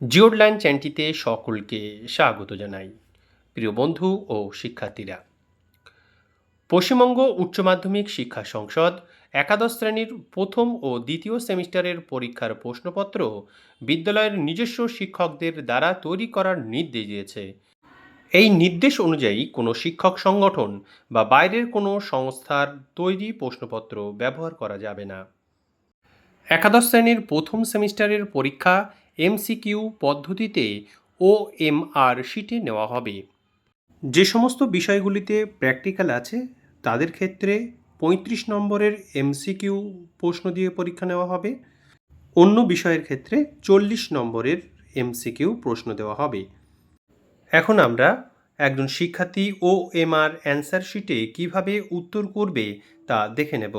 জিওডলাইন চ্যানেলটিতে সকলকে স্বাগত জানাই, প্রিয় বন্ধু ও শিক্ষার্থীরা। পশ্চিমবঙ্গ উচ্চ মাধ্যমিক শিক্ষা সংসদ একাদশ শ্রেণির প্রথম ও দ্বিতীয় সেমিস্টারের পরীক্ষার প্রশ্নপত্র বিদ্যালয়ের নিজস্ব শিক্ষকদের দ্বারা তৈরি করার নির্দেশ দিয়েছে। এই নির্দেশ অনুযায়ী কোনো শিক্ষক সংগঠন বা বাইরের কোনো সংস্থার তৈরি প্রশ্নপত্র ব্যবহার করা যাবে না। একাদশ শ্রেণির প্রথম সেমিস্টারের পরীক্ষা এমসিকিউ পদ্ধতিতে ও এম আর শিটে নেওয়া হবে। যে সমস্ত বিষয়গুলিতে প্র্যাকটিক্যাল আছে, তাদের ক্ষেত্রে পঁয়ত্রিশ নম্বরের এমসিকিউ প্রশ্ন দিয়ে পরীক্ষা নেওয়া হবে। অন্য বিষয়ের ক্ষেত্রে চল্লিশ নম্বরের এমসিকিউ প্রশ্ন দেওয়া হবে। এখন আমরা একজন শিক্ষার্থী ও এম আর অ্যান্সার শিটে কীভাবে উত্তর করবে তা দেখে নেব।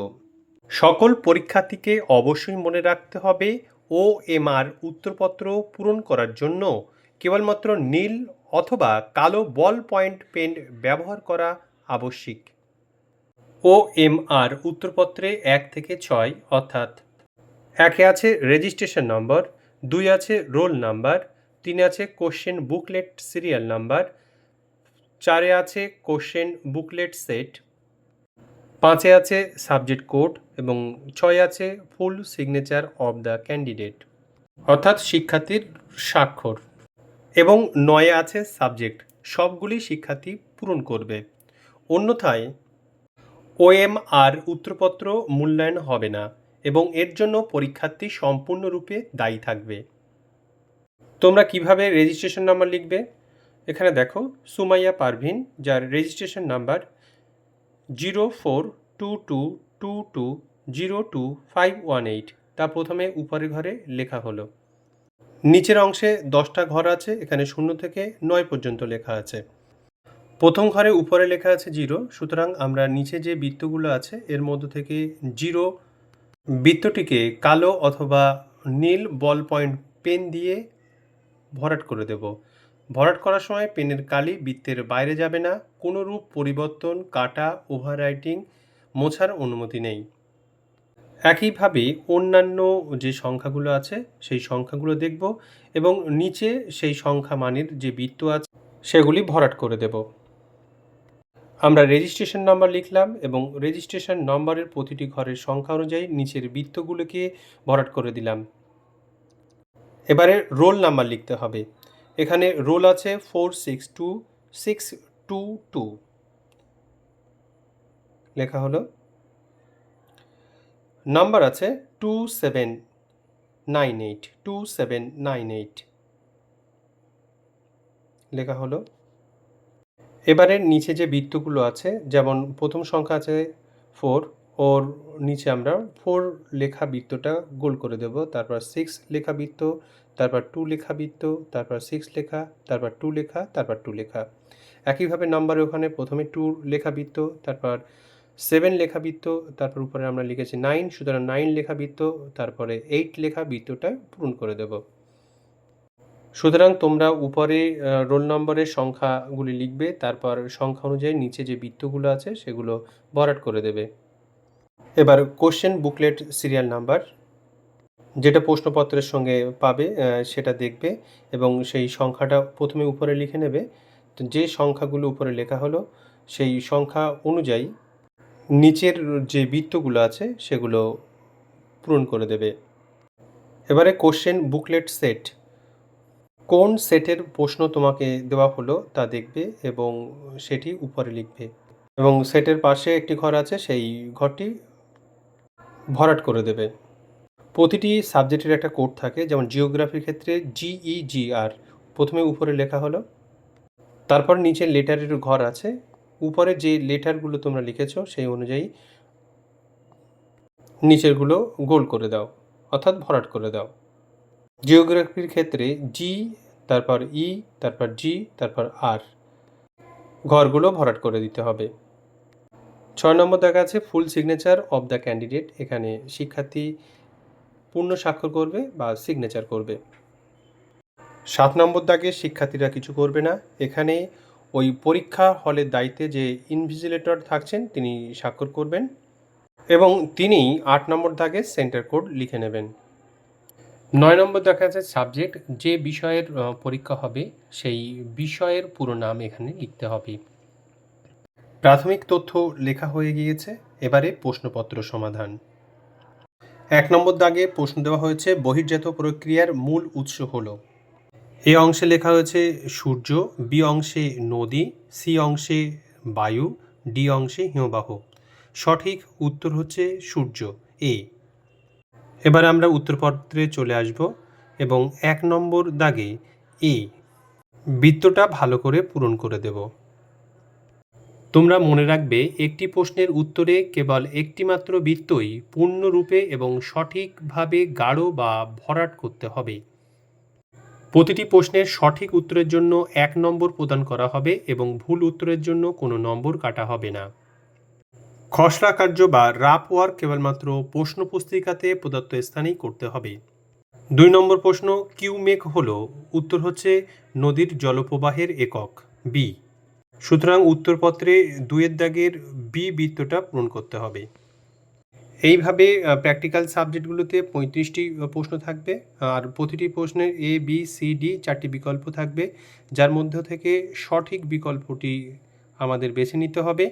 সকল পরীক্ষার্থীকে অবশ্যই মনে রাখতে হবে ও এম উত্তরপত্র পূরণ করার জন্য কেবলমাত্র নীল অথবা কালো বল পয়েন্ট পেন ব্যবহার করা আবশ্যিক। ও এম আর উত্তরপত্রে এক থেকে ছয় অর্থাৎ একে আছে রেজিস্ট্রেশন নম্বর দুই আছে রোল নাম্বার তিনে আছে কোশ্চেন বুকলেট সিরিয়াল নাম্বার চারে আছে কোশ্চেন বুকলেট সেট পাঁচে আছে সাবজেক্ট কোড এবং ছয় আছে full signature of the candidate, অর্থাৎ শিক্ষার্থীর স্বাক্ষর, এবং নয়ে আছে সাবজেক্ট, সবগুলি শিক্ষার্থী পূরণ করবে। অন্যথায় ওএম আর উত্তরপত্র মূল্যায়ন হবে না, এবং এর জন্য পরীক্ষার্থী সম্পূর্ণরূপে দায়ী থাকবে। তোমরা কীভাবে রেজিস্ট্রেশন নাম্বার লিখবে? এখানে দেখো, সুমাইয়া পারভিন, যার registration number zero four two two two two zero two five one eight, তা প্রথমে উপরের ঘরে লেখা হলো। নিচের অংশে দশটা ঘর আছে, এখানে শূন্য থেকে নয় পর্যন্ত লেখা আছে। প্রথম ঘরে উপরে লেখা আছে জিরো, সুতরাং আমরা নিচে যে বৃত্তগুলো আছে, এর মধ্য থেকে জিরো বৃত্তটিকে কালো অথবা নীল বল পয়েন্ট পেন দিয়ে ভরাট করে দেব। ভরাট করার সময় পেনের কালি বৃত্তের বাইরে যাবে না কোনো রূপ পরিবর্তন, কাটা, ওভাররাইটিং, মোছার অনুমতি নেই। একইভাবে অন্যান্য যে সংখ্যাগুলো আছে, সেই সংখ্যাগুলো দেখব এবং নিচে সেই সংখ্যা মানের যে বৃত্ত আছে, সেগুলি ভরাট করে দেব। আমরা রেজিস্ট্রেশন নাম্বার লিখলাম এবং রেজিস্ট্রেশন নম্বরের প্রতিটি ঘরের সংখ্যা অনুযায়ী নিচের বৃত্তগুলোকে ভরাট করে দিলাম। এবারে রোল নাম্বার লিখতে হবে। এখানে রোল আছে four six two six two two লেখা হলো নাম্বার আছে two seven nine eight two seven nine eight লেখা হলো, এবারে নিচে যে বৃত্তগুলো আছে, যেমন প্রথম সংখ্যা আছে ফোর ওর নিচে আমরা ফোর লেখা বৃত্তটা গোল করে দেব, তারপর সিক্স লেখা বৃত্ত, তারপর টু লেখা বৃত্ত, তারপর সিক্স লেখা, তারপর টু লেখা, তারপর টু লেখা। একইভাবে নাম্বারে ওখানে প্রথমে টু লেখা বৃত্ত, তারপর সেভেন লেখা বৃত্ত তারপর উপরে আমরা লিখেছি নাইন সুতরাং নাইন লেখা বৃত্ত তারপরে এইট লেখা বৃত্তটা পূরণ করে দেব। সুতরাং তোমরা উপরে রোল নম্বরের সংখ্যাগুলি লিখবে, তারপর সংখ্যা অনুযায়ী নিচে যে বৃত্তগুলো আছে সেগুলো ভরাট করে দেবে। এবার কোশ্চেন বুকলেট সিরিয়াল নাম্বার যেটা প্রশ্নপত্রের সঙ্গে পাবে সেটা দেখবে এবং সেই সংখ্যাটা প্রথমে উপরে লিখে নেবে। যে সংখ্যাগুলো উপরে লেখা হলো, সেই সংখ্যা অনুযায়ী নিচের যে বৃত্তগুলো আছে, সেগুলো পূরণ করে দেবে। এবারে কোশ্চেন বুকলেট সেট কোন সেটের প্রশ্ন তোমাকে দেওয়া হলো তা দেখবে এবং সেটি উপরে লিখবে। এবং সেটের পাশে একটি ঘর আছে, সেই ঘরটি ভরাট করে দেবে। প্রতিটি সাবজেক্টের একটা কোড থাকে, যেমন জিওগ্রাফির ক্ষেত্রে জিইজিআর প্রথমে উপরে লেখা হলো। তারপর নিচে লেটারের ঘর আছে উপরে যে লেটারগুলো তোমরা লিখেছো, সেই অনুযায়ী নিচেরগুলো গোল করে দাও, অর্থাৎ ভরাট করে দাও। জিওগ্রাফির ক্ষেত্রে জি তারপর ই তারপর জি তারপর আর ঘরগুলো ভরাট করে দিতে হবে। ছয় নম্বর দেখা আছে full signature of the candidate এখানে শিক্ষার্থী পূর্ণ স্বাক্ষর করবে বা সিগনেচার করবে। সাত নম্বর দাগে শিক্ষার্থীরা কিছু করবে না। এখানে ওই পরীক্ষা হলের দায়িত্বে যে ইনভিজিলেটর থাকছেন, তিনি স্বাক্ষর করবেন এবং তিনি আট নম্বর দাগে সেন্টার কোড লিখে নেবেন। নয় নম্বর দেখা যাচ্ছে সাবজেক্ট, যে বিষয়ের পরীক্ষা হবে, সেই বিষয়ের পুরো নাম এখানে লিখতে হবে। প্রাথমিক তথ্য লেখা হয়ে গিয়েছে, এবারে প্রশ্নপত্র সমাধান। এক নম্বর দাগে প্রশ্ন দেওয়া হয়েছে, বহির্জাত প্রক্রিয়ার মূল উৎস হলো। এ অংশে লেখা হয়েছে সূর্য, বি অংশে নদী, সি অংশে বায়ু, ডি অংশে হিমবাহ। সঠিক উত্তর হচ্ছে সূর্য, এ। এবার আমরা উত্তরপত্রে চলে আসব এবং এক নম্বর দাগে এ, বৃত্তটা ভালো করে পূরণ করে দেব। তোমরা মনে রাখবে একটি প্রশ্নের উত্তরে কেবল একটি মাত্র বৃত্তই পূর্ণরূপে এবং সঠিকভাবে গাঢ় বা ভরাট করতে হবে। প্রতিটি প্রশ্নের সঠিক উত্তরের জন্য এক নম্বর প্রদান করা হবে এবং ভুল উত্তরের জন্য কোনো নম্বর কাটা হবে না। খসড়া কার্য বা রাপ ওয়ার্ক কেবলমাত্র প্রশ্ন পুস্তিকাতে প্রদত্ত স্থানেই করতে হবে। দুই নম্বর প্রশ্ন কিউমেক হল? উত্তর হচ্ছে, নদীর জলপ্রবাহের একক বি সুতরাং উত্তরপত্রে দুয়ের দাগের বি বৃত্তটা পূরণ করতে হবে। এইভাবে প্র্যাকটিক্যাল সাবজেক্টগুলোতে পঁয়ত্রিশটি প্রশ্ন থাকবে। আর প্রতিটি প্রশ্নের এ বি সি ডি চারটি বিকল্প থাকবে, যার মধ্য থেকে সঠিক বিকল্পটি আমাদের বেছে নিতে হবে।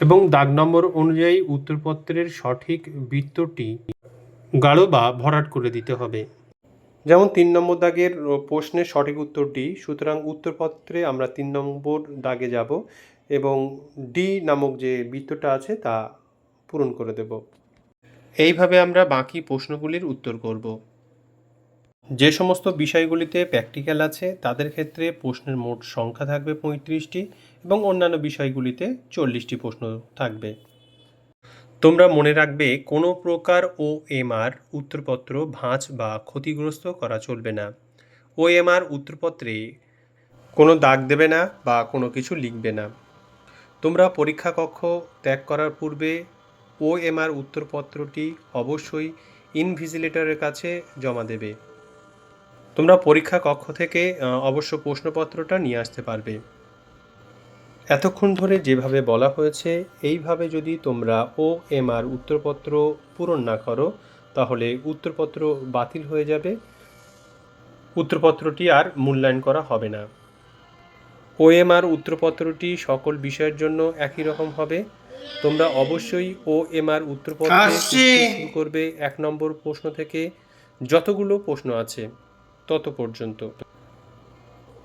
এবং দাগ নম্বর অনুযায়ী উত্তরপত্রের সঠিক বৃত্তটি গাঢ় বা ভরাট করে দিতে হবে। যেমন, তিন নম্বর দাগের প্রশ্নের সঠিক উত্তরটি, সুতরাং উত্তরপত্রে আমরা তিন নম্বর দাগে যাব এবং ডি নামক যে বৃত্তটা আছে তা পূরণ করে দেব। এইভাবে আমরা বাকি প্রশ্নগুলির উত্তর করব। যে সমস্ত বিষয়গুলিতে প্র্যাকটিক্যাল আছে, তাদের ক্ষেত্রে প্রশ্নের মোট সংখ্যা থাকবে পঁয়ত্রিশটি এবং অন্যান্য বিষয়গুলিতে চল্লিশটি প্রশ্ন থাকবে। তোমরা মনে রাখবে, কোনো প্রকার ও এমআর উত্তরপত্র, ভাঁজ বা ক্ষতিগ্রস্ত করা চলবে না। ও এমআর উত্তরপত্রে কোনো দাগ দেবে না বা কোনো কিছু লিখবে না। তোমরা পরীক্ষা কক্ষ ত্যাগ করার পূর্বে ও এমআর উত্তরপত্রটি অবশ্যই ইনভিজিলেটরের কাছে জমা দেবে। তোমরা পরীক্ষা কক্ষ থেকে অবশ্য প্রশ্নপত্রটা নিয়ে আসতে পারবে। এতক্ষণ ধরে যেভাবে বলা হয়েছে, এইভাবে যদি তোমরা ও এমআর উত্তরপত্র পূরণ না করো, তাহলে উত্তরপত্র বাতিল হয়ে যাবে। উত্তরপত্রটি আর মূল্যায়ন করা হবে না। ওএমআর উত্তরপত্রটি সকল বিষয়ের জন্য একই রকম হবে। তোমরা অবশ্যই ওএমআর উত্তরপত্র আসছি। শুরু করবে এক নম্বর প্রশ্ন থেকে। যতগুলো প্রশ্ন আছে তত পর্যন্ত।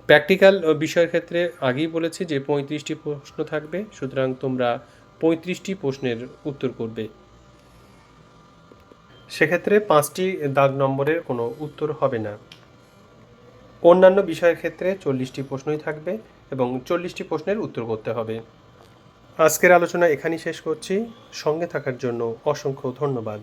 প্র্যাকটিক্যাল বিষয়ের ক্ষেত্রে আগেই বলেছি যে পঁয়ত্রিশটি প্রশ্ন থাকবে সুতরাং তোমরা পঁয়ত্রিশটি প্রশ্নের উত্তর করবে। সেক্ষেত্রে পাঁচটি দাগ নম্বরের কোনো উত্তর হবে না। অন্যান্য বিষয়ের ক্ষেত্রে চল্লিশটি প্রশ্নই থাকবে এবং চল্লিশটি প্রশ্নের উত্তর করতে হবে। আজকের আলোচনা এখানেই শেষ করছি। সঙ্গে থাকার জন্য অসংখ্য ধন্যবাদ।